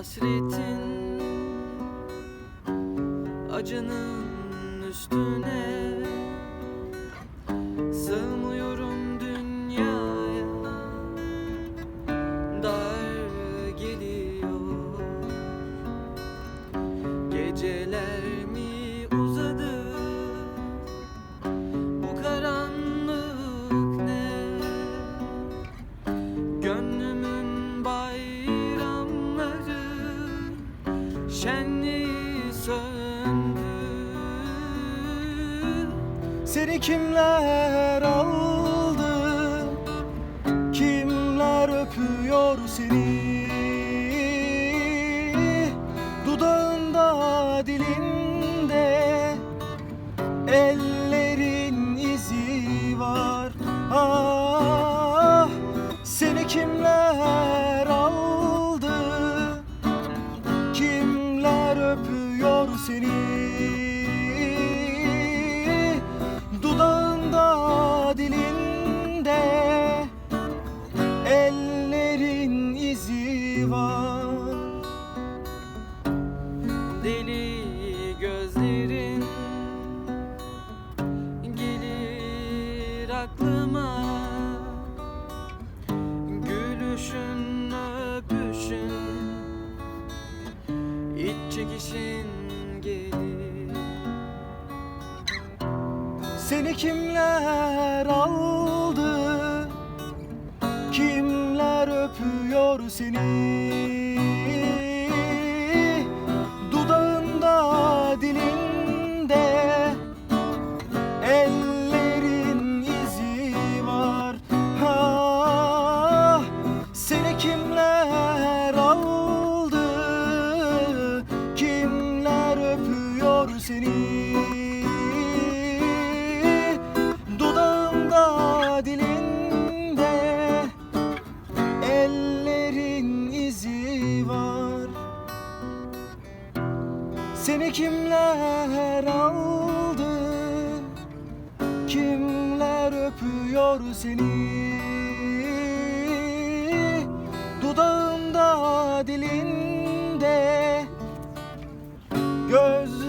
hasretin Acının üstüne. Sığmıyorum dünyaya Dar geliyor. Geceler Seni kimler aldı? Kimler öpüyor seni? Dudağında, dilinde ellerin izi var. Ah, seni kimler aldı? Kimler öpüyor seni? Ellerin izi var. Deli gözlerin Gelir aklıma Gülüşün öpüşün İç çekişin gelir Seni kimler aldı? Seni? Seni kimler aldı? Kimler öpüyor seni? Dudağında, dilinde göz